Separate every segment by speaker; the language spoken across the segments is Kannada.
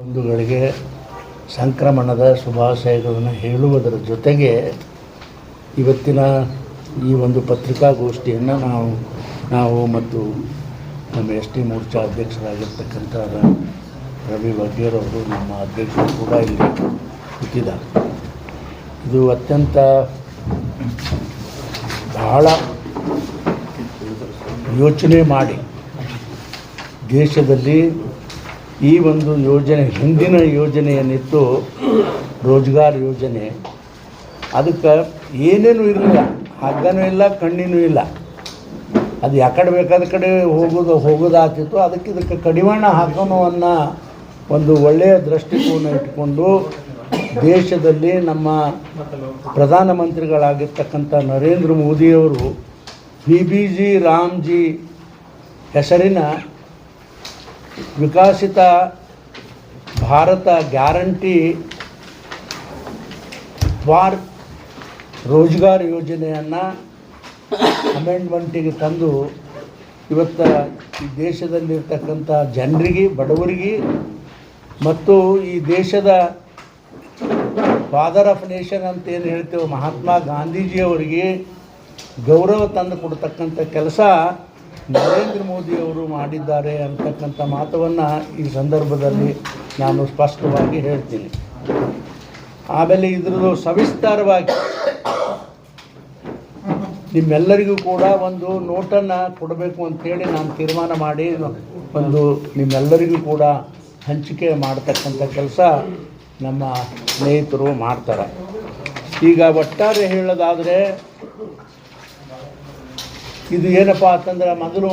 Speaker 1: ಬಂಧುಗಳಿಗೆ ಸಂಕ್ರಮಣದ ಶುಭಾಶಯಗಳನ್ನು ಹೇಳುವುದರ ಜೊತೆಗೆ ಇವತ್ತಿನ ಈ ಒಂದು ಪತ್ರಿಕಾಗೋಷ್ಠಿಯನ್ನು ನಾವು ನಾವು ಮತ್ತು ನಮ್ಮ ಎಸ್ ಟಿ ಮೋರ್ಚಾ ಅಧ್ಯಕ್ಷರಾಗಿರ್ತಕ್ಕಂಥ ರವಿ ವಗ್ಗೇರವರು ನಮ್ಮ ಅಧ್ಯಕ್ಷರು ಕೂಡ ಇಲ್ಲಿ ಕೂತಿದ್ದಾರೆ. ಇದು ಅತ್ಯಂತ ಬಹಳ ಯೋಚನೆ ಮಾಡಿ ದೇಶದಲ್ಲಿ ಈ ಒಂದು ಯೋಜನೆ, ಹಿಂದಿನ ಯೋಜನೆ ಏನಿತ್ತು ರೋಜ್ಗಾರ್ ಯೋಜನೆ, ಅದಕ್ಕೆ ಏನೇನು ಇರಲಿಲ್ಲ. ಹಗ್ಗನೂ ಇಲ್ಲ, ಕಣ್ಣಿನೂ ಇಲ್ಲ. ಅದು ಯಾಕಡೆ ಬೇಕಾದ ಕಡೆ ಹೋಗೋದು ಹೋಗೋದಾಗ್ತಿತ್ತು ಅದಕ್ಕೆ ಇದಕ್ಕೆ ಕಡಿವಾಣ ಹಾಕೋಣ ಅನ್ನೋ ಒಂದು ಒಳ್ಳೆಯ ದೃಷ್ಟಿಕೋನ ಇಟ್ಕೊಂಡು ದೇಶದಲ್ಲಿ ನಮ್ಮ ಪ್ರಧಾನಮಂತ್ರಿಗಳಾಗಿರ್ತಕ್ಕಂಥ ನರೇಂದ್ರ ಮೋದಿಯವರು, ಬಿ ಬಿ ಜಿ ರಾಮ್ಜಿ ಹೆಸರಿನ ವಿಕಸಿತ ಭಾರತ ಗ್ಯಾರಂಟಿ ಫಾರ್ ರೋಜ್ಗಾರ್ ಯೋಜನೆಯನ್ನು ಅಮೆಂಡ್ಮೆಂಟಿಗೆ ತಂದು ಇವತ್ತು ಈ ದೇಶದಲ್ಲಿರ್ತಕ್ಕಂಥ ಜನರಿಗೆ, ಬಡವರಿಗೆ ಮತ್ತು ಈ ದೇಶದ ಫಾದರ್ ಆಫ್ ನೇಷನ್ ಅಂತ ಏನು ಹೇಳ್ತೇವೆ ಮಹಾತ್ಮ ಗಾಂಧೀಜಿಯವರಿಗೆ ಗೌರವ ತಂದು ಕೊಡ್ತಕ್ಕಂಥ ಕೆಲಸ ನರೇಂದ್ರ ಮೋದಿ ಅವರು ಮಾಡಿದ್ದಾರೆ ಅಂತಕ್ಕಂಥ ಮಾತವನ್ನು ಈ ಸಂದರ್ಭದಲ್ಲಿ ನಾನು ಸ್ಪಷ್ಟವಾಗಿ ಹೇಳ್ತೀನಿ. ಆಮೇಲೆ ಇದ್ರದ್ದು ಸವಿಸ್ತಾರವಾಗಿ ನಿಮ್ಮೆಲ್ಲರಿಗೂ ಕೂಡ ಒಂದು ನೋಟನ್ನು ಕೊಡಬೇಕು ಅಂತೇಳಿ ನಾನು ತೀರ್ಮಾನ ಮಾಡಿ ಒಂದು ನಿಮ್ಮೆಲ್ಲರಿಗೂ ಕೂಡ ಹಂಚಿಕೆ ಮಾಡ್ತಕ್ಕಂಥ ಕೆಲಸ ನಮ್ಮ ಸ್ನೇಹಿತರು ಮಾಡ್ತಾರೆ. ಈಗ ಒಟ್ಟಾರೆ ಹೇಳೋದಾದರೆ ಇದು ಏನಪ್ಪ ಅಂತಂದ್ರೆ ಮೊದಲು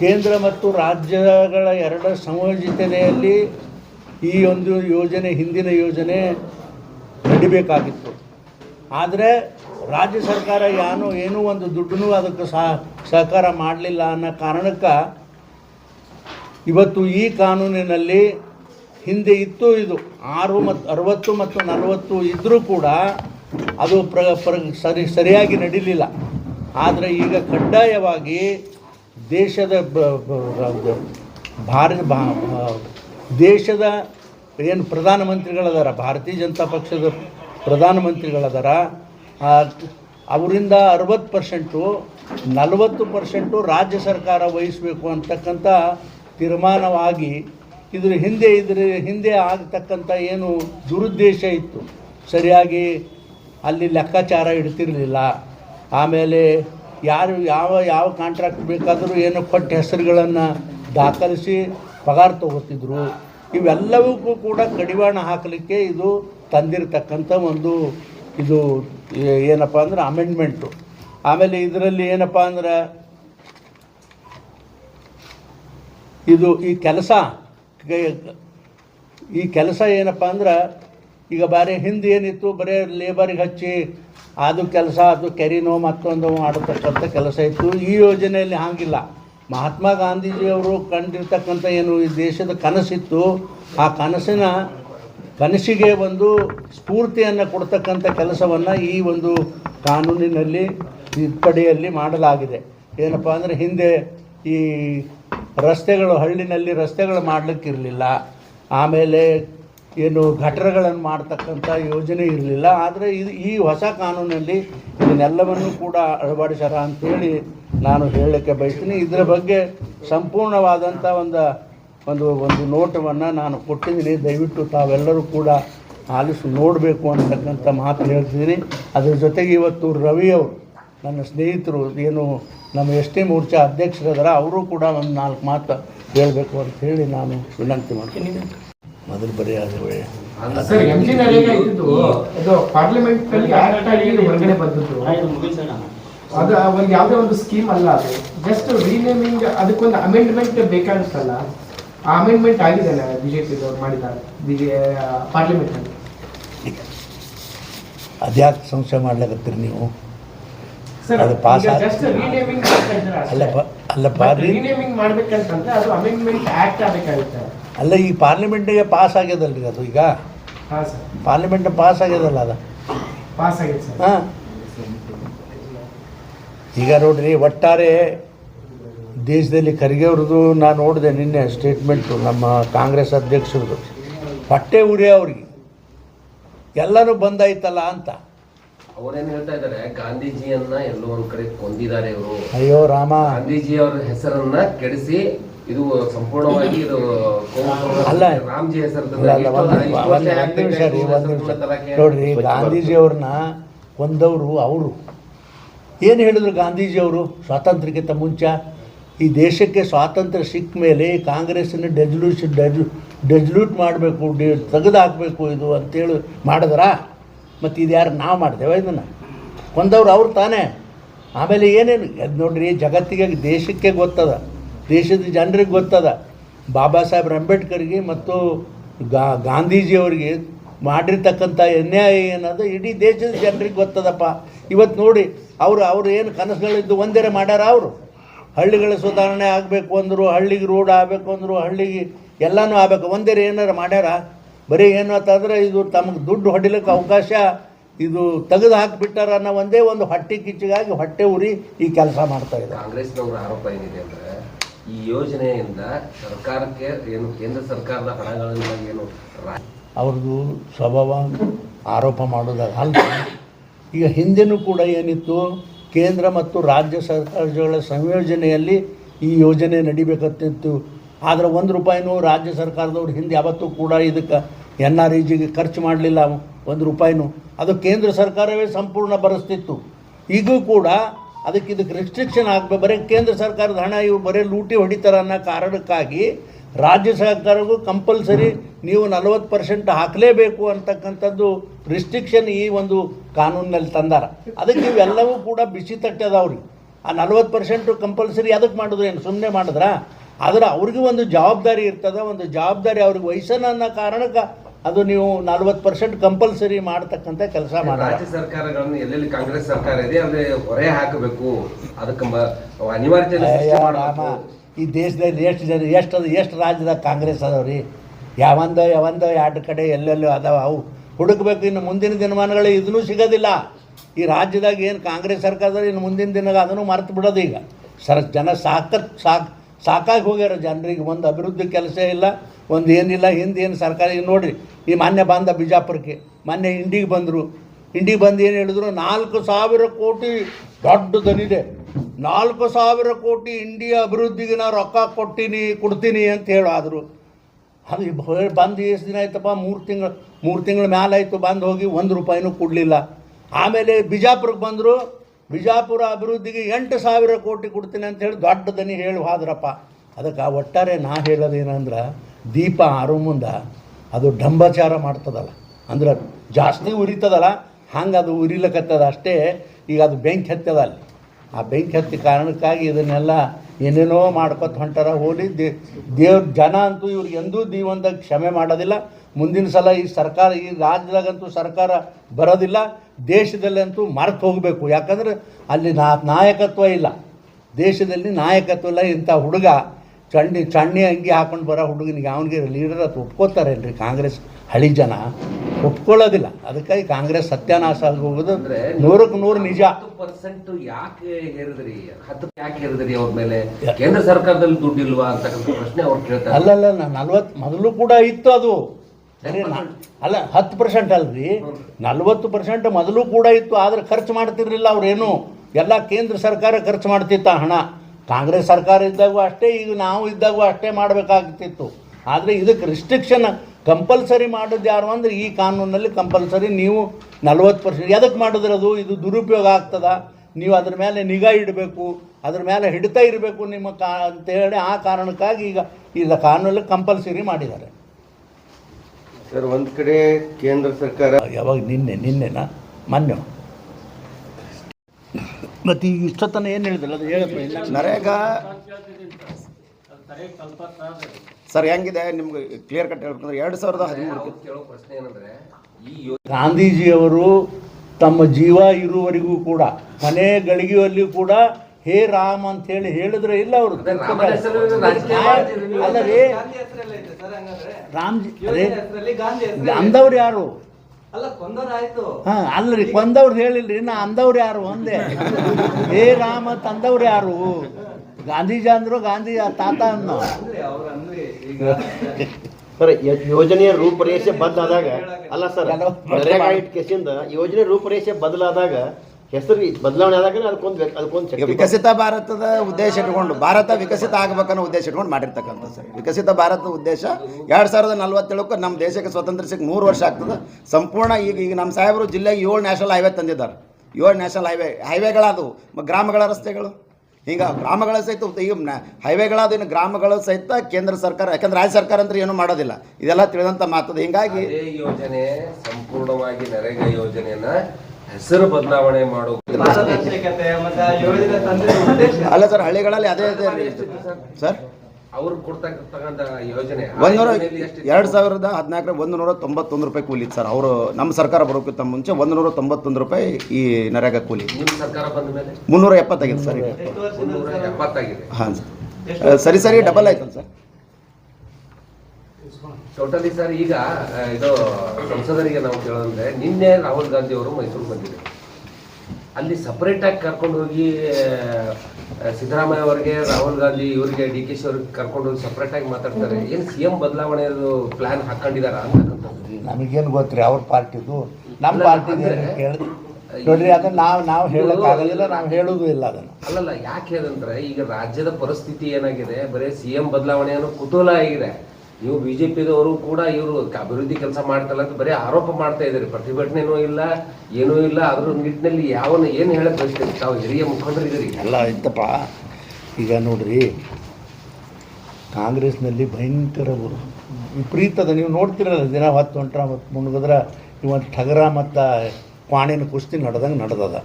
Speaker 1: ಕೇಂದ್ರ ಮತ್ತು ರಾಜ್ಯಗಳ ಎರಡರ ಸಂಯೋಜಿತನೆಯಲ್ಲಿ ಈ ಒಂದು ಯೋಜನೆ, ಹಿಂದಿನ ಯೋಜನೆ ನಡಿಬೇಕಾಗಿತ್ತು. ಆದರೆ ರಾಜ್ಯ ಸರ್ಕಾರ ಯಾನು ಏನೂ ಒಂದು ದುಡ್ಡನ್ನೂ ಅದಕ್ಕೆ ಸಹ ಸಹಕಾರ ಮಾಡಲಿಲ್ಲ ಅನ್ನೋ ಕಾರಣಕ್ಕೆ ಇವತ್ತು ಈ ಕಾನೂನಿನಲ್ಲಿ ಹಿಂದೆ ಇತ್ತು ಇದು. ಆರು ಮತ್ತು ಅರವತ್ತು ಮತ್ತು ನಲವತ್ತು ಇದ್ದರೂ ಕೂಡ ಅದು ಪ್ರ ಪ್ರ, ಸರಿ, ಸರಿಯಾಗಿ ನಡೀಲಿಲ್ಲ. ಆದರೆ ಈಗ ಕಡ್ಡಾಯವಾಗಿ ದೇಶದ ಭಾರತ ದೇಶದ ಏನು ಪ್ರಧಾನಮಂತ್ರಿಗಳದಾರ ಭಾರತೀಯ ಜನತಾ ಪಕ್ಷದ ಪ್ರಧಾನಮಂತ್ರಿಗಳದಾರ ಅವರಿಂದ ಅರವತ್ತು ಪರ್ಸೆಂಟು, ನಲವತ್ತು ಪರ್ಸೆಂಟು ರಾಜ್ಯ ಸರ್ಕಾರ ವಹಿಸಬೇಕು ಅಂತಕ್ಕಂಥ ತೀರ್ಮಾನವಾಗಿ ಇದ್ರ ಹಿಂದೆ ಇದ್ರ, ಹಿಂದೆ ಆಗತಕ್ಕಂಥ ಏನು ದುರುದ್ದೇಶ ಇತ್ತು. ಸರಿಯಾಗಿ ಅಲ್ಲಿ ಲೆಕ್ಕಾಚಾರ ಇಡ್ತಿರಲಿಲ್ಲ. ಆಮೇಲೆ ಯಾರು ಯಾವ ಯಾವ ಕಾಂಟ್ರಾಕ್ಟ್ ಬೇಕಾದರೂ ಏನೋ ಕೊಟ್ಟ ಹೆಸರುಗಳನ್ನು ದಾಖಲಿಸಿ ಪಗಾರ ತಗೋತಿದ್ರು. ಇವೆಲ್ಲವಕ್ಕೂ ಕೂಡ ಕಡಿವಾಣ ಹಾಕಲಿಕ್ಕೆ ಇದು ತಂದಿರತಕ್ಕಂಥ ಒಂದು ಇದು ಏನಪ್ಪ ಅಂದ್ರೆ ಅಮೆಂಡ್ಮೆಂಟು ಆಮೇಲೆ ಇದರಲ್ಲಿ ಏನಪ್ಪ ಅಂದ್ರೆ ಇದು ಈ ಕೆಲಸ ಈ ಕೆಲಸ ಏನಪ್ಪ ಅಂದ್ರೆ ಈಗ ಬಾರಿ ಹಿಂದೆ ಏನಿತ್ತು, ಬರೀ ಲೇಬರಿಗೆ ಹಚ್ಚಿ ಅದು ಕೆಲಸ, ಅದು ಕೆರಿನೋ, ಮತ್ತೊಂದು ಮಾಡತಕ್ಕಂಥ ಕೆಲಸ ಇತ್ತು. ಈ ಯೋಜನೆಯಲ್ಲಿ ಹಾಗಿಲ್ಲ. ಮಹಾತ್ಮ ಗಾಂಧೀಜಿಯವರು ಕಂಡಿರ್ತಕ್ಕಂಥ ಏನು ಈ ದೇಶದ ಕನಸಿತ್ತು, ಆ ಕನಸಿನ ಕನಸಿಗೆ ಒಂದು ಸ್ಫೂರ್ತಿಯನ್ನು ಕೊಡ್ತಕ್ಕಂಥ ಕೆಲಸವನ್ನು ಈ ಒಂದು ಕಾನೂನಿನಲ್ಲಿ ತಿದ್ದುಪಡಿಯಲ್ಲಿ ಮಾಡಲಾಗಿದೆ. ಏನಪ್ಪ ಅಂದರೆ ಹಿಂದೆ ಈ ರಸ್ತೆಗಳು, ಹಳ್ಳಿನಲ್ಲಿ ರಸ್ತೆಗಳು ಮಾಡಲಿಕ್ಕಿರಲಿಲ್ಲ. ಆಮೇಲೆ ಏನು ಘಟರಗಳನ್ನು ಮಾಡ್ತಕ್ಕಂಥ ಯೋಜನೆ ಇರಲಿಲ್ಲ. ಆದರೆ ಇದು ಈ ಹೊಸ ಕಾನೂನಲ್ಲಿ ಇದನ್ನೆಲ್ಲವನ್ನು ಕೂಡ ಅಳವಡಿಸ್ಯಾರ ಅಂಥೇಳಿ ನಾನು ಹೇಳಲಿಕ್ಕೆ ಬಯಸ್ತೀನಿ. ಇದರ ಬಗ್ಗೆ ಸಂಪೂರ್ಣವಾದಂಥ ಒಂದು ಒಂದು ಒಂದು ನೋಟವನ್ನು ನಾನು ಕೊಟ್ಟಿದ್ದೀನಿ. ದಯವಿಟ್ಟು ತಾವೆಲ್ಲರೂ ಕೂಡ ಆಲಿಸಿ ನೋಡಬೇಕು ಅಂತಕ್ಕಂಥ ಮಾತು ಹೇಳ್ತಿದ್ದೀನಿ. ಅದ್ರ ಜೊತೆಗೆ ಇವತ್ತು ರವಿ ಅವರು, ನನ್ನ ಸ್ನೇಹಿತರು, ಏನು ನಮ್ಮ ಎಸ್ ಟಿ ಮೋರ್ಚಾ ಅಧ್ಯಕ್ಷರದಾರ, ಅವರು ಕೂಡ ಒಂದು ನಾಲ್ಕು ಮಾತು ಹೇಳಬೇಕು ಅಂತ ಹೇಳಿ ನಾನು ವಿನಂತಿ ಮಾಡ್ತೀನಿ. ಮೊದಲು
Speaker 2: ಬರೀ ಆದರೆ ಅದು ಅಲ್ಲಿ ಒಂದು ಯಾವುದೇ ಒಂದು ಸ್ಕೀಮ್ ಅಲ್ಲ ಅದು. ಜಸ್ಟ್ ರೀನೇಮಿಂಗ್ ಅದಕ್ಕೊಂದು ಅಮೆಂಡ್ಮೆಂಟ್ ಬೇಕಾಗುತ್ತಲ್ಲ. ಆ ಅಮೆಂಡ್ಮೆಂಟ್ ಆಗಿದೆ ಬಿಜೆಪಿ ಮಾಡಿದ್ದಾರೆ ಬಿಜೆ ಪಾರ್ಲಿಮೆಂಟ್ ಅಲ್ಲಿ.
Speaker 1: ಅದ್ಯಾಕೆ ಸಂಶಯ ಮಾಡ್ಲಾಕತ್ತೀರಿ ನೀವು?
Speaker 2: ಸರ್
Speaker 1: ಅದು
Speaker 2: ಪಾಸ್ ರೀನೇಮಿಂಗ್
Speaker 1: ಅಲ್ಲಪ್ಪ
Speaker 2: ರೀನೇಮಿಂಗ್ ಮಾಡ್ಬೇಕಂತಂದ್ರೆ ಅದು ಅಮೆಂಡ್ಮೆಂಟ್ ಆಕ್ಟ್ ಆಗಬೇಕಾಗುತ್ತೆ.
Speaker 1: ಅಲ್ಲ ಈ ಪಾರ್ಲಿಮೆಂಟಿಗೆ ಪಾಸ್ ಆಗ್ಯದಲ್ರಿ ಅದು ಈಗ? ಪಾರ್ಲಿಮೆಂಟ್ ಪಾಸ್ ಆಗ್ಯದಲ್ಲ ಅದು?
Speaker 2: ಪಾಸ್ ಆಗಿದೆ ಸರ್
Speaker 1: ಹಾಂ. ಈಗ ನೋಡ್ರಿ ಒಟ್ಟಾರೆ ದೇಶದಲ್ಲಿ ಖರ್ಗೆ ಅವ್ರದ್ದು ನಾನು ನೋಡಿದೆ ನಿನ್ನೆ ಸ್ಟೇಟ್ಮೆಂಟು ನಮ್ಮ ಕಾಂಗ್ರೆಸ್ ಅಧ್ಯಕ್ಷರದು ಹೊಟ್ಟೆ ಉರಿ ಅವ್ರಿಗೆ. ಎಲ್ಲರೂ ಬಂದಾಯ್ತಲ್ಲ ಅಂತ.
Speaker 3: ಅವರೇನು ಹೇಳ್ತಾ ಇದ್ದಾರೆ? ಗಾಂಧೀಜಿಯನ್ನ ಎಲ್ಲೋ ಒಂದ್ ಕಡೆ ಕೊಂದಿದ್ದಾರೆ ಇವರು.
Speaker 1: ಅಯ್ಯೋ ರಾಮ.
Speaker 3: ಗಾಂಧೀಜಿ ಅವರ ಹೆಸರನ್ನ ಕೆಡಿಸಿ ಇದು ಸಂಪೂರ್ಣವಾಗಿ ಇದು
Speaker 1: ಅಲ್ಲ.
Speaker 3: ರಾಮ್ಜಿ ಹೆಸರು
Speaker 1: ನೋಡ್ರಿ ಗಾಂಧೀಜಿಯವ್ರನ್ನ ಕೊಂದವರು ಅವರು. ಏನು ಹೇಳಿದ್ರು ಗಾಂಧೀಜಿಯವರು? ಸ್ವಾತಂತ್ರ್ಯಕ್ಕಿಂತ ಮುಂಚೆ ಈ ದೇಶಕ್ಕೆ ಸ್ವಾತಂತ್ರ್ಯ ಸಿಕ್ಕ ಮೇಲೆ ಕಾಂಗ್ರೆಸ್ನ ಕಾಂಗ್ರೆಸ್ಸನ್ನು ಡೆಜ್ಲೂಷ್ ಡೆಜ್ ಡೆಜ್ಲೂಟ್ ಮಾಡಬೇಕು ಡಿ ತೆಗೆದಾಕಬೇಕು ಇದು ಅಂತೇಳಿ ಮಾಡಿದ್ರಾ? ಮತ್ತು ಇದು ಯಾರು ನಾವು ಮಾಡ್ತೇವೆ ಇದನ್ನು? ಕೊಂದವ್ರು ಅವ್ರು ತಾನೇ. ಆಮೇಲೆ ಏನೇನು ಅದು ನೋಡ್ರಿ ಜಗತ್ತಿಗೆ ದೇಶಕ್ಕೆ ಗೊತ್ತದ. ದೇಶದ ಜನರಿಗೆ ಗೊತ್ತದ. ಬಾಬಾ ಸಾಹೇಬ್ ಅಂಬೇಡ್ಕರ್ಗೆ ಮತ್ತು ಗಾ, ಗಾಂಧೀಜಿಯವರಿಗೆ ಮಾಡಿರ್ತಕ್ಕಂಥ ಅನ್ಯಾಯ ಏನದು ಇಡೀ ದೇಶದ ಜನರಿಗೆ ಗೊತ್ತದಪ್ಪ. ಇವತ್ತು ನೋಡಿ, ಅವರು ಅವರು ಏನು ಕನಸುಗಳಿದ್ದು ಒಂದೇರೆ ಮಾಡ್ಯಾರ ಅವರು. ಹಳ್ಳಿಗಳ ಸುಧಾರಣೆ ಆಗಬೇಕು ಅಂದರು, ಹಳ್ಳಿಗೆ ರೋಡ್ ಆಗಬೇಕು ಅಂದರು, ಹಳ್ಳಿಗೆ ಎಲ್ಲನೂ ಆಗಬೇಕು. ಒಂದೇರೆ ಏನಾರು ಮಾಡ್ಯಾರ? ಬರೀ ಏನು ಅಂತಂದರೆ ಇದು ತಮಗೆ ದುಡ್ಡು ಹೊಡಿಲಿಕ್ಕೆ ಅವಕಾಶ, ಇದು ತೆಗೆದು ಹಾಕಿಬಿಟ್ಟಾರ ಅನ್ನೋ ಒಂದೇ ಒಂದು ಹೊಟ್ಟೆ ಕಿಚ್ಚಿಗಾಗಿ ಹೊಟ್ಟೆ ಉರಿ ಈ ಕೆಲಸ ಮಾಡ್ತಾ ಇದ್ದಾರೆ.
Speaker 3: ಕಾಂಗ್ರೆಸ್ನವರ ಆರೋಪ ಏನಿದೆ ಅಂದ್ರೆ ಈ ಯೋಜನೆಯಿಂದ ಸರ್ಕಾರಕ್ಕೆ ಏನು ಕೇಂದ್ರ ಸರ್ಕಾರದ ಹಣಗಳಿಂದ ಏನು
Speaker 1: ಅವ್ರದ್ದು ಸ್ವಭಾವ ಆರೋಪ ಮಾಡೋದಾಗ ಅಲ್ಲ ಈಗ ಹಿಂದೆನೂ ಕೂಡ ಏನಿತ್ತು? ಕೇಂದ್ರ ಮತ್ತು ರಾಜ್ಯ ಸರ್ಕಾರಗಳ ಸಂಯೋಜನೆಯಲ್ಲಿ ಈ ಯೋಜನೆ ನಡಿಬೇಕಂತಿತ್ತು. ಆದರೆ ಒಂದು ರೂಪಾಯಿನೂ ರಾಜ್ಯ ಸರ್ಕಾರದವ್ರು ಹಿಂದೆ ಯಾವತ್ತೂ ಕೂಡ ಇದಕ್ಕೆ ಎನ್ ಆರ್ ಇ ಜಿಗೆ ಖರ್ಚು ಮಾಡಲಿಲ್ಲ ಒಂದು ರೂಪಾಯಿನೂ. ಅದು ಕೇಂದ್ರ ಸರ್ಕಾರವೇ ಸಂಪೂರ್ಣ ಬರೆಸ್ತಿತ್ತು. ಈಗೂ ಕೂಡ ಅದಕ್ಕೆ ಇದಕ್ಕೆ ರೆಸ್ಟ್ರಿಕ್ಷನ್ ಆಗಬೇಕು ಬರೀ ಕೇಂದ್ರ ಸರ್ಕಾರದ ಹಣ, ಇವು ಬರೀ ಲೂಟಿ ಹೊಡಿತಾರೆ ಅನ್ನೋ ಕಾರಣಕ್ಕಾಗಿ ರಾಜ್ಯ ಸರ್ಕಾರಕ್ಕೂ ಕಂಪಲ್ಸರಿ ನೀವು ನಲವತ್ತು ಪರ್ಸೆಂಟ್ ಹಾಕಲೇಬೇಕು ಅಂತಕ್ಕಂಥದ್ದು ರಿಸ್ಟ್ರಿಕ್ಷನ್ ಈ ಒಂದು ಕಾನೂನಿನಲ್ಲಿ ತಂದಾರ. ಅದಕ್ಕೆ ಇವೆಲ್ಲವೂ ಕೂಡ ಬಿಸಿ ತಟ್ಟದವ್ರಿ. ಆ ನಲವತ್ತು ಪರ್ಸೆಂಟು ಕಂಪಲ್ಸರಿ ಅದಕ್ಕೆ ಮಾಡಿದ್ರು ಏನು? ಸುಮ್ಮನೆ ಮಾಡಿದ್ರ? ಆದರೆ ಅವ್ರಿಗೂ ಒಂದು ಜವಾಬ್ದಾರಿ ಇರ್ತದೆ, ಒಂದು ಜವಾಬ್ದಾರಿ ಅವ್ರಿಗೆ ವಯಸ್ಸನ್ನ ಅನ್ನೋ ಕಾರಣಕ್ಕೆ ಅದು ನೀವು ನಲ್ವತ್ತು ಪರ್ಸೆಂಟ್ ಕಂಪಲ್ಸರಿ ಮಾಡ್ತಕ್ಕಂಥ ಕೆಲಸ ಮಾಡ
Speaker 3: ರಾಜ್ಯ ಸರ್ಕಾರಗಳನ್ನು ಎಲ್ಲೆಲ್ಲಿ ಕಾಂಗ್ರೆಸ್ ಸರ್ಕಾರ ಇದೆ ಅಲ್ಲಿ ಹೊರೆ ಹಾಕಬೇಕು. ಅದಕ್ಕೆ
Speaker 1: ಅನಿವಾರ್ಯ. ಈ ದೇಶದಲ್ಲಿ ಎಷ್ಟು ಜನ ಎಷ್ಟು ಎಷ್ಟು ರಾಜ್ಯದಾಗ ಕಾಂಗ್ರೆಸ್ ಅದಾವ್ರಿ? ಯಾವಂದ ಯಾವಂದ ಎರಡು ಕಡೆ ಎಲ್ಲೆಲ್ಲೋ ಅದಾವ ಅವು ಹುಡುಕ್ಬೇಕು. ಇನ್ನು ಮುಂದಿನ ದಿನಮಾನಗಳು ಇದನ್ನೂ ಸಿಗೋದಿಲ್ಲ. ಈ ರಾಜ್ಯದಾಗ ಏನು ಕಾಂಗ್ರೆಸ್ ಸರ್ಕಾರದಲ್ಲಿ ಇನ್ನು ಮುಂದಿನ ದಿನಗ ಅದನ್ನು ಮರೆತು ಬಿಡೋದು ಈಗ. ಸರ್ ಜನ ಸಾಕತ್ ಸಾಕು ಸಾಕಾಗಿ ಹೋಗ್ಯಾರ ಜನರಿಗೆ ಒಂದು ಅಭಿವೃದ್ಧಿ ಕೆಲಸ ಇಲ್ಲ, ಒಂದು ಏನಿಲ್ಲ, ಹಿಂದೆ ಏನು ಸರ್ಕಾರ ಈಗ ನೋಡಿರಿ, ಈ ಮಾನ್ಯ ಬಂದ ಬಿಜಾಪುರಕ್ಕೆ ಮೊನ್ನೆ ಇಂಡಿಗೆ ಬಂದರು. ಇಂಡಿಗೆ ಬಂದು ಏನು ಹೇಳಿದ್ರು, ನಾಲ್ಕು ಸಾವಿರ ಕೋಟಿ ದೊಡ್ಡ ದನಿದೆ ನಾಲ್ಕು ಸಾವಿರ ಕೋಟಿ ಇಂಡಿಯಾ ಅಭಿವೃದ್ಧಿಗೆ ನಾ ರೊಕ್ಕ ಕೊಟ್ಟಿನಿ, ಕೊಡ್ತೀನಿ ಅಂತ ಹೇಳಾದರು. ಅದು ಬಂದು ಎಷ್ಟು ದಿನ ಆಯ್ತಪ್ಪ? ಮೂರು ತಿಂಗಳು, ಮೂರು ತಿಂಗಳ ಮೇಲೆ ಆಯಿತು, ಬಂದು ಹೋಗಿ ಒಂದು ರೂಪಾಯಿನೂ ಕೊಡಲಿಲ್ಲ. ಆಮೇಲೆ ಬಿಜಾಪುರಕ್ಕೆ ಬಂದರು ಬಿಜಾಪುರ ಅಭಿವೃದ್ಧಿಗೆ ಎಂಟು ಸಾವಿರ ಕೋಟಿ ಕೊಡ್ತೀನಿ ಅಂತ ಹೇಳಿ ದೊಡ್ಡ ದನಿ ಹೇಳಿ, ಹೋದ್ರಪ್ಪ. ಅದಕ್ಕೆ ಆ ಒಟ್ಟಾರೆ ನಾ ಹೇಳೋದೇನಂದ್ರೆ, ದೀಪ ಆರು ಮುಂದೆ ಅದು ಡಂಬಾಚಾರ ಮಾಡ್ತದಲ್ಲ. ಅಂದ್ರೆ ಜಾಸ್ತಿ ಉರಿತದಲ್ಲ, ಹಂಗೆ ಅದು ಉರಿಲಕತ್ತದ ಅಷ್ಟೇ, ಈಗ ಅದು ಬೆಂಕಿ ಹತ್ತದ ಅಲ್ಲಿ. ಆ ಬೆಂಕಿ ಹತ್ತಿ ಕಾರಣಕ್ಕಾಗಿ ಇದನ್ನೆಲ್ಲ ಏನೇನೋ ಮಾಡ್ಕೊತ ಹೊಂಟಾರ, ಹೋಲಿ ದೇ ದೇವ್ರ ಜನ ಅಂತೂ ಇವ್ರಿಗೆ ಎಂದೂ ದೀವಂದಾಗ ಕ್ಷಮೆ ಮಾಡೋದಿಲ್ಲ. ಮುಂದಿನ ಸಲ ಈ ಸರ್ಕಾರ ಈ ರಾಜ್ಯದಾಗಂತೂ ಸರ್ಕಾರ ಬರೋದಿಲ್ಲ ದೇಶದಲ್ಲಂತೂ ಮರೆತು ಹೋಗಬೇಕು. ಯಾಕಂದ್ರೆ ಅಲ್ಲಿ ನಾ ನಾಯಕತ್ವ ಇಲ್ಲ. ದೇಶದಲ್ಲಿ ನಾಯಕತ್ವ ಇಲ್ಲ. ಇಂಥ ಹುಡುಗ ಚಣ್ಣಿ ಚಣ್ಣಿ ಅಂಗಿ ಹಾಕೊಂಡು ಬರೋ ಹುಡುಗನಿಗೆ ಅವನಿಗೆ ಲೀಡರ್ ಅಂತ ಒಪ್ಕೋತಾರೇನ್ರಿ ಕಾಂಗ್ರೆಸ್ ಹಳಿ ಜನ? ಒಪ್ಕೊಳ್ಳೋದಿಲ್ಲ. ಅದಕ್ಕಾಗಿ ಕಾಂಗ್ರೆಸ್ ಸತ್ಯಾನಾಶ ಆಗಿ ಹೋಗೋದು
Speaker 3: ಅಂದ್ರೆ
Speaker 1: ನೂರಕ್ಕೆ ನೂರು ನಿಜ.
Speaker 3: ಹತ್ತು ಪರ್ಸೆಂಟ್ ಯಾಕೆ ಹೇರಿದ್ರಿ? ಹತ್ತು ಯಾಕೆ ಹೇರಿದ್ರಿ ಅವ್ರ ಮೇಲೆ? ಕೇಂದ್ರ ಸರ್ಕಾರದಲ್ಲಿ ದುಡ್ಡಿಲ್ವಾ ಅಂತಕ್ಕಂಥ ಪ್ರಶ್ನೆ ಅವ್ರು ಕೇಳ್ತಾರೆ
Speaker 1: ಅಲ್ಲಲ್ಲ ನಲ್ವತ್ತು ಮೊದಲು ಕೂಡ ಇತ್ತು ಅದು. ಅಲ್ಲ ಹತ್ತು ಪರ್ಸೆಂಟ್ ಅಲ್ರಿ. ನಲ್ವತ್ತು ಪರ್ಸೆಂಟ್ ಮೊದಲು ಕೂಡ ಇತ್ತು ಆದ್ರೆ ಖರ್ಚು ಮಾಡ್ತಿರ್ಲಿಲ್ಲ ಅವ್ರೇನು. ಎಲ್ಲ ಕೇಂದ್ರ ಸರ್ಕಾರ ಖರ್ಚು ಮಾಡ್ತಿತ್ತ ಹಣ. ಕಾಂಗ್ರೆಸ್ ಸರ್ಕಾರ ಇದ್ದಾಗೂ ಅಷ್ಟೇ ಈಗ ನಾವು ಇದ್ದಾಗೂ ಅಷ್ಟೇ ಮಾಡಬೇಕಾಗ್ತಿತ್ತು. ಆದರೆ ಇದಕ್ಕೆ ರಿಸ್ಟ್ರಿಕ್ಷನ್ ಕಂಪಲ್ಸರಿ ಮಾಡೋದು ಯಾರು ಅಂದ್ರೆ ಈ ಕಾನೂನಲ್ಲಿ ಕಂಪಲ್ಸರಿ ನೀವು ನಲ್ವತ್ತು ಪರ್ಸೆಂಟ್. ಎದಕ್ಕೆ ಮಾಡಿದ್ರೆ ಅದು ಇದು ದುರುಪಯೋಗ ಆಗ್ತದ? ನೀವು ಅದ್ರ ಮೇಲೆ ನಿಗಾ ಇಡಬೇಕು ಅದ್ರ ಮೇಲೆ ಹಿಡಿತಾ ಇರಬೇಕು ನಿಮ್ಮ ಕಾ ಅಂತೇಳಿ ಆ ಕಾರಣಕ್ಕಾಗಿ ಈಗ ಈಗ ಕಾನೂನಲ್ಲಿ ಕಂಪಲ್ಸರಿ ಮಾಡಿದ್ದಾರೆ.
Speaker 4: ಸರ್ ಒಂದ್ ಕಡೆ ಕೇಂದ್ರ ಸರ್ಕಾರ
Speaker 1: ಯಾವಾಗ ನಿನ್ನೆ ನಿನ್ನೆನಾ? ಮಾನ್ಯ ಮತ್ತು ಈಗ ಇಷ್ಟೊತ್ತನ ಏನು ಹೇಳಿದ್ರಲ್ಲ ಅದು ಹೇಳಪ್ಪ
Speaker 4: ನರೇಗಾ ಸರ್ ಹೆಂಗಿದೆ? ನಿಮ್ಗೆ ಕ್ಲಿಯರ್ ಕಟ್ ಹೇಳ್ಬೇಕಂದ್ರೆ ಎರಡು ಸಾವಿರದ
Speaker 3: ಹದಿಮೂರು ಕೇಳೋ ಪ್ರಶ್ನೆ ಏನಂದ್ರೆ ಈ ಯೋ-
Speaker 1: ಗಾಂಧೀಜಿಯವರು ತಮ್ಮ ಜೀವ ಇರುವವರೆಗೂ ಕೂಡ ಮನೆ ಗಳಿಗೆಯಲ್ಲಿ ಕೂಡ ಹೇ ರಾಮ್ ಅಂತ ಹೇಳಿ ಹೇಳಿದ್ರೆ ಇಲ್ಲ ಅವರು.
Speaker 3: ಅದೇ ರಾಜಕೀಯ ಮಾಡ್ತೀರಿ
Speaker 1: ಅಲ್ಲ ರೀ
Speaker 5: ಗಾಂಧಿ ಹೆಸರಲ್ಲೇ ಐತೆ ಸರ್ ಹಂಗಂದ್ರೆ.
Speaker 1: ರಾಮ್ಜಿ ಅಂದವ್ರು ಯಾರು? ಹಾಂ ಅಲ್ಲರಿ ಕೊಂದವ್ರು ಹೇಳಿಲ್ರಿ ನಾ ಅಂದವ್ರು ಯಾರು ಒಂದೇ ಹೇ ರಾಮ ಅಂದವ್ರು ಯಾರು? ಗಾಂಧೀಜಿ ಅಂದ್ರು ಗಾಂಧಿ ತಾತ ಅನ್ನೋ
Speaker 5: ಅಂದ್ರೆ ಅವ್ರ ಅನ್ವಿ ಈಗ.
Speaker 6: ಸರ್ ಯ- ಯೋಜನೆಯ ರೂಪರೇಷೆ ಬದಲಾದಾಗ ಅಲ್ಲ ಸರ್ ಯೋಜನೆ ರೂಪರೇಷೆ ಬದಲಾದಾಗ ಹೆಸರು ಬದಲಾವಣೆ ಆದಾಗ ಅದಕ್ಕೊಂದು ಅದಕ್ಕೊಂದು
Speaker 4: ವಿಕಸಿತ ಭಾರತದ ಉದ್ದೇಶ ಇಟ್ಕೊಂಡು ಭಾರತ ವಿಕಸಿತ ಆಗ್ಬೇಕನ್ನೋ ಉದ್ದೇಶ ಇಟ್ಕೊಂಡು ಮಾಡಿರ್ತಕ್ಕಂಥ ಸರ್. ವಿಕಸಿತ ಭಾರತದ ಉದ್ದೇಶ ಎರಡು ಸಾವಿರದ ನಲ್ವತ್ತೇಳಕ್ಕೆ ನಮ್ಮ ದೇಶಕ್ಕೆ ಸ್ವತಂತ್ರ ಸಿಕ್ಕ ನೂರು ವರ್ಷ ಆಗ್ತದೆ. ಸಂಪೂರ್ಣ ಈಗ ಈಗ ನಮ್ಮ ಸಾಹೇಬರು ಜಿಲ್ಲೆಗೆ ಏಳು ನ್ಯಾಷನಲ್ ಹೈವೇ ತಂದಿದ್ದಾರೆ. ಏಳು ನ್ಯಾಷನಲ್ ಹೈವೇ ಹೈವೇಗಳಾದವು. ಮತ್ತು ಗ್ರಾಮಗಳ ರಸ್ತೆಗಳು. ಈಗ ಗ್ರಾಮಗಳ ಸಹಿತ ಈಗ ನ- ಹೈವೇಗಳಾದ ಇನ್ನು ಗ್ರಾಮಗಳ ಸಹಿತ ಕೇಂದ್ರ ಸರ್ಕಾರ ಯಾಕಂದ್ರೆ ರಾಜ್ಯ ಸರ್ಕಾರ ಅಂದ್ರೆ ಏನು ಮಾಡೋದಿಲ್ಲ. ಇದೆಲ್ಲ ತಿಳಿದಂಥ ಮಾತದ. ಹಿಂಗಾಗಿ
Speaker 3: ಯೋಜನೆ ಸಂಪೂರ್ಣವಾಗಿ ನರೇಗಾ ಯೋಜನೆಯನ್ನ ಹೆಸರು ಬದಲಾವಣೆ ಮಾಡೋ
Speaker 5: ಪಾರದರ್ಶಕತೆ ಮತ್ತೆ ಆ ಯೋಜನೆ ಉದ್ದೇಶ.
Speaker 4: ಅಲ್ಲ ಸರ್ ಹಳ್ಳಿಗಳಲ್ಲಿ ಅದೇ ಇದೆ. ರೀ. ಸರ್?
Speaker 3: ಅವ್ರು ಕೊಡ್ತಕ್ಕಂಥ ಯೋಜನೆ?
Speaker 4: ಎರಡು ಸಾವಿರದ ಹದಿನಾಲ್ಕರ ಒಂದು ನೂರ ತೊಂಬತ್ತೊಂದು ರೂಪಾಯಿ ಕೂಲಿ ಸರ್. ಅವರು ನಮ್ಮ ಸರ್ಕಾರ ಬರೋಕ್ಕಿಂತ ಮುಂಚೆ ಒಂದು ನೂರ ತೊಂಬತ್ತೊಂದು ರೂಪಾಯಿ ಈ ನರೇಗಾ ಕೂಲಿ.
Speaker 3: ನಿಮ್ ಸರ್ಕಾರ ಬಂದ ಮೇಲೆ?
Speaker 4: ಮುನ್ನೂರ ಎಪ್ಪತ್ತಾಗಿದೆ ಸರ್.
Speaker 3: ಎಪ್ಪತ್ತಾಗಿದೆ.
Speaker 4: ಹಾಂ ಸರ್. ಸರಿ ಸರಿ ಡಬಲ್ ಆಯ್ತಲ್ಲ ಸರ್.
Speaker 3: ಟೋಟಲಿ ಸರ್ ಈಗ ಇದು ಸಂಸದರಿಗೆ ನಾವು ಕೇಳೋದಂದ್ರೆ ನಿನ್ನೆ ರಾಹುಲ್ ಗಾಂಧಿ ಅವರು ಮೈಸೂರು ಬಂದಿದ್ರು. ಅಲ್ಲಿ ಸಪರೇಟ್ ಆಗಿ ಕರ್ಕೊಂಡು ಹೋಗಿ ಸಿದ್ದರಾಮಯ್ಯ ಅವರಿಗೆ ರಾಹುಲ್ ಗಾಂಧಿ ಇವರಿಗೆ ಡಿ ಕೆ ಶಿ ಅವ್ರಿಗೆ ಕರ್ಕೊಂಡು ಹೋಗಿ ಸಪರೇಟ್ ಆಗಿ ಮಾತಾಡ್ತಾರೆ. ಏನ್ ಸಿ ಎಂ ಬದಲಾವಣೆ ಪ್ಲಾನ್ ಹಾಕೊಂಡಿದಾರ ಅಂತಕ್ಕಂಥದ್ದು
Speaker 1: ನಮಗೇನು ಗೊತ್ತ್ರಿ ಅವ್ರ ಪಾರ್ಟಿದು. ನಮ್ಮ ಪಾರ್ಟಿ ನೋಡ್ರಿ ಅದನ್ನ ನಾವು ನಾವು ಹೇಳೋಕ್ಕಾಗಲಿಲ್ಲ ನಾವು ಹೇಳೋದು ಇಲ್ಲ ಅದನ್ನು.
Speaker 3: ಅಲ್ಲಲ್ಲ ಯಾಕೆ ಅದಂದ್ರೆ ಈಗ ರಾಜ್ಯದ ಪರಿಸ್ಥಿತಿ ಏನಾಗಿದೆ ಬರೀ ಸಿ ಎಂ ಬದಲಾವಣೆ ಅನ್ನೋ ಕುತೂಹಲ ಆಗಿದೆ. ನೀವು ಪಿದವರು ಕೂಡ ಇವರು ಅಭಿವೃದ್ಧಿ ಕೆಲಸ ಮಾಡ್ತಲ್ಲ ಅಂತ ಬರೀ ಆರೋಪ ಮಾಡ್ತಾ ಇದ್ದಾರೆ. ಪ್ರತಿಭಟನೆನೂ ಇಲ್ಲ, ಏನೂ ಇಲ್ಲ. ಅದ್ರ ನಿಟ್ಟಿನಲ್ಲಿ ಯಾವನ ಏನು ಹೇಳಕ್ಕೆ ಬಯಸ್ತೀರಿ? ತಾವು ಹಿರಿಯ ಮುಖಂಡರಿದ್ದೀರಿ
Speaker 1: ಎಲ್ಲ ಇತ್ತಪ್ಪ ಈಗ ನೋಡ್ರಿ, ಕಾಂಗ್ರೆಸ್ನಲ್ಲಿ ಭಯಂಕರ ವಿಪರೀತ ವಿಪರೀತದ, ನೀವು ನೋಡ್ತಿರಲ್ಲ, ದಿನ ಹತ್ತು ಹೊಂಟ್ರ ಮತ್ತು ಮುಳುಗಿದ್ರೆ ಇವತ್ತು ಠಗರ ಮತ್ತು ಕ್ವಾಣಿನ ಕುಸ್ತಿ ನಡೆದಂಗೆ ನಡೆದದ.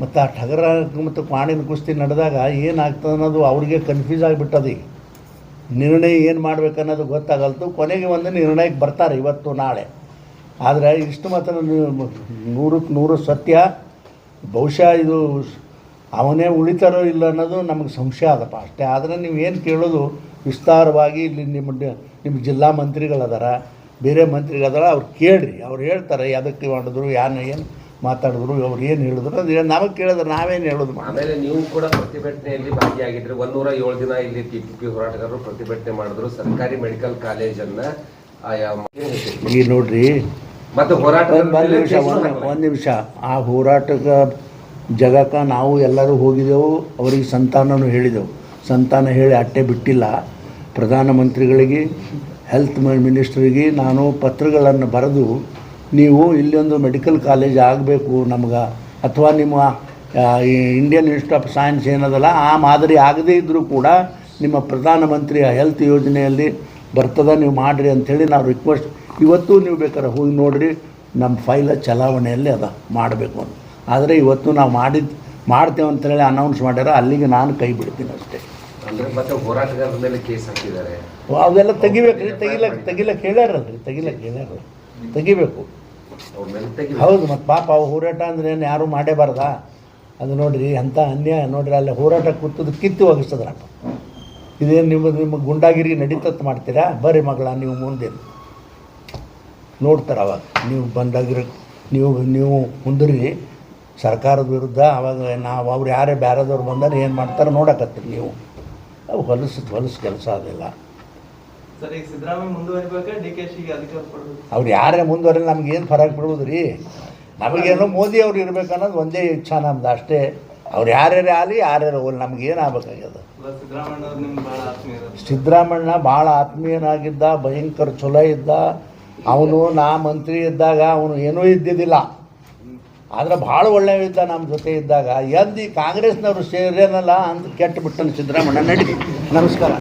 Speaker 1: ಮತ್ತು ಆ ಠಗರ ಮತ್ತು ಕ್ವಾಣಿನ ಕುಸ್ತಿ ನಡೆದಾಗ ಏನಾಗ್ತದೆ ಅನ್ನೋದು ಅವ್ರಿಗೆ ಕನ್ಫ್ಯೂಸ್ ಆಗಿಬಿಟ್ಟದ ಈಗ. ನಿರ್ಣಯ ಏನು ಮಾಡ್ಬೇಕು ಅನ್ನೋದು ಗೊತ್ತಾಗಲ್ತು. ಕೊನೆಗೆ ಒಂದು ನಿರ್ಣಯಕ್ಕೆ ಬರ್ತಾರೆ ಇವತ್ತು ನಾಳೆ. ಆದರೆ ಇಷ್ಟು ಮಾತ್ರ ನೂರಕ್ಕೆ ನೂರು ಸತ್ಯ. ಬಹುಶಃ ಇದು ಅವನೇ ಉಳಿತಾರೋ ಇಲ್ಲ ಅನ್ನೋದು ನಮಗೆ ಸಂಶಯ ಅದಪ್ಪ ಅಷ್ಟೇ. ಆದರೆ ನೀವು ಏನು ಕೇಳೋದು, ವಿಸ್ತಾರವಾಗಿ ಇಲ್ಲಿ ನಿಮ್ಮ ನಿಮ್ಮ ಜಿಲ್ಲಾ ಮಂತ್ರಿಗಳದಾರ, ಬೇರೆ ಮಂತ್ರಿಗಳದಾರ, ಅವ್ರು ಕೇಳ್ರಿ. ಅವ್ರು ಹೇಳ್ತಾರೆ, ಯಾವುದಕ್ಕೆ ಮಾಡಿದ್ರು ಯಾರು ಏನು ಮಾತಾಡಿದ್ರು ಅವ್ರು ಏನು ಹೇಳಿದ್ರು ಅದು ನಮಗೆ ಕೇಳಿದ್ರೆ ನಾವೇನು ಹೇಳೋದು
Speaker 3: ಆಮೇಲೆ ನೀವು ಕೂಡ ಪ್ರತಿಭಟನೆಯಲ್ಲಿ ಭಾಗಿಯಾಗಿದ್ರಿ. ಒಂದೂರ ಏಳು ದಿನ ಇಲ್ಲಿ ಟಿ ಪಿ ಪಿ ಹೋರಾಟಗಾರರು ಪ್ರತಿಭಟನೆ ಮಾಡಿದ್ರು. ಸರ್ಕಾರಿ ಮೆಡಿಕಲ್ ಕಾಲೇಜನ್ನು
Speaker 1: ಈಗ ನೋಡ್ರಿ
Speaker 3: ಮತ್ತೆ ಹೋರಾಟ
Speaker 1: ಒಂದು ನಿಮಿಷ ಒಂದು ಒಂದು ನಿಮಿಷ. ಆ ಹೋರಾಟದ ಜಗಕ್ಕೆ ನಾವು ಎಲ್ಲರೂ ಹೋಗಿದ್ದೆವು ಅವರಿಗೆ ಸಂತಾನನೂ ಹೇಳಿದೆವು. ಸಂತಾನ ಹೇಳಿ ಅಟ್ಟೆ ಬಿಟ್ಟಿಲ್ಲ. ಪ್ರಧಾನಮಂತ್ರಿಗಳಿಗೆ ಹೆಲ್ತ್ ಮಿನಿಸ್ಟ್ರಿಗೆ ನಾನು ಪತ್ರಗಳನ್ನು ಬರೆದು ನೀವು ಇಲ್ಲೊಂದು ಮೆಡಿಕಲ್ ಕಾಲೇಜ್ ಆಗಬೇಕು ನಮ್ಗೆ ಅಥವಾ ನಿಮ್ಮ ಈ ಇಂಡಿಯನ್ ಇನ್ಸ್ಟಿಟ್ಯೂಟ್ ಆಫ್ ಸೈನ್ಸ್ ಏನದಲ್ಲ ಆ ಮಾದರಿ ಆಗದೇ ಇದ್ದರೂ ಕೂಡ ನಿಮ್ಮ ಪ್ರಧಾನಮಂತ್ರಿಯ ಹೆಲ್ತ್ ಯೋಜನೆಯಲ್ಲಿ ಬರ್ತದ ನೀವು ಮಾಡಿರಿ ಅಂಥೇಳಿ ನಾವು ರಿಕ್ವೆಸ್ಟ್ ಇವತ್ತು ನೀವು ಬೇಕಾದ್ರೆ ಹೋಗಿ ನೋಡಿರಿ ನಮ್ಮ ಫೈಲ ಚಲಾವಣೆಯಲ್ಲಿ ಅದ ಮಾಡಬೇಕು ಅಂತ. ಆದರೆ ಇವತ್ತು ನಾವು ಮಾಡಿದ್ದು ಮಾಡ್ತೇವೆ ಅಂತೇಳಿ ಅನೌನ್ಸ್ ಮಾಡ್ಯಾರ ಅಲ್ಲಿಗೆ ನಾನು ಕೈ ಬಿಡ್ತೀನಿ ಅಷ್ಟೇ.
Speaker 3: ಅಂದ್ರೆ ಮತ್ತೆ ರೀ
Speaker 1: ಅವೆಲ್ಲ ತೆಗಿಲಕ್ಕೆ ತೆಗಿಲಕ್ಕೆ ಹೇಳ್ಯಾರಲ್ರಿ ತೆಗಿಲಕ್ಕೆ ಹೇಳ್ಯಾರ ತೆಗಿಬೇಕು. ಹೌದು, ಮತ್ತು ಪಾಪ ಅವು ಹೋರಾಟ ಅಂದ್ರೆ ಏನು ಯಾರೂ ಮಾಡೇಬಾರ್ದ ಅದು ನೋಡಿರಿ ಅಂತ ಅನ್ಯಾಯ ನೋಡ್ರಿ, ಅಲ್ಲಿ ಹೋರಾಟ ಕೂತದ್ದು ಕಿತ್ತು ಒಗಿಸ್ತದ್ರಪ್ಪ. ಇದೇನು ನಿಮ್ಮ ನಿಮ್ಮ ಗುಂಡಾಗಿರಿ ನಡೀತತ್ ಮಾಡ್ತೀರಾ? ಬರ್ರಿ ಮಗಳ, ನೀವು ಮುಂದೆ. ನೋಡ್ತಾರೆ ಅವಾಗ. ನೀವು ಬಂದಾಗಿರ, ನೀವು ನೀವು ಮುಂದ್ರಿ ಸರ್ಕಾರದ ವಿರುದ್ಧ ಅವಾಗ ನಾವು ಅವ್ರು ಯಾರೇ ಬೇರೆದವ್ರು ಬಂದರೆ ಏನು ಮಾಡ್ತಾರೆ ನೋಡಕತ್ತೀರಿ ನೀವು. ಅವು ಹೊಲಸು ಹೊಲಸು ಕೆಲಸ ಅದೆಲ್ಲ. ಅವ್ರು ಯಾರೇ ಮುಂದುವರೆ ನಮಗೇನು ಫರಕ್ ಬಿಡುವುದು ರೀ ನಮಗೇನೋ ಮೋದಿ ಅವ್ರು ಇರ್ಬೇಕು ಅನ್ನೋದು ಒಂದೇ ಇಚ್ಛಾ ನಮ್ದು ಅಷ್ಟೇ. ಅವ್ರು ಯಾರ್ಯಾರೇ ಆಗಲಿ ಯಾರ್ಯಾರು ಹೋಗ್ಲಿ ನಮಗೇನು ಆಗ್ಬೇಕಾಗ್ಯದ? ಸಿದ್ದರಾಮಣ್ಣ ಭಾಳ ಆತ್ಮೀಯನಾಗಿದ್ದ ಭಯಂಕರ ಚಲೋ ಇದ್ದ. ಅವನು ನಾ ಮಂತ್ರಿ ಇದ್ದಾಗ ಅವನು ಏನೂ ಇದ್ದಿದ್ದಿಲ್ಲ. ಆದರೆ ಭಾಳ ಒಳ್ಳೆಯವಿದ್ದ ನಮ್ಮ ಜೊತೆ ಇದ್ದಾಗ. ಎದ್ದು ಈ ಕಾಂಗ್ರೆಸ್ನವರು ಸೇರೇನಲ್ಲ ಅಂತ ಕೆಟ್ಟು ಬಿಟ್ಟನು ಸಿದ್ದರಾಮಣ್ಣ ನಡಿ ನಮಸ್ಕಾರ.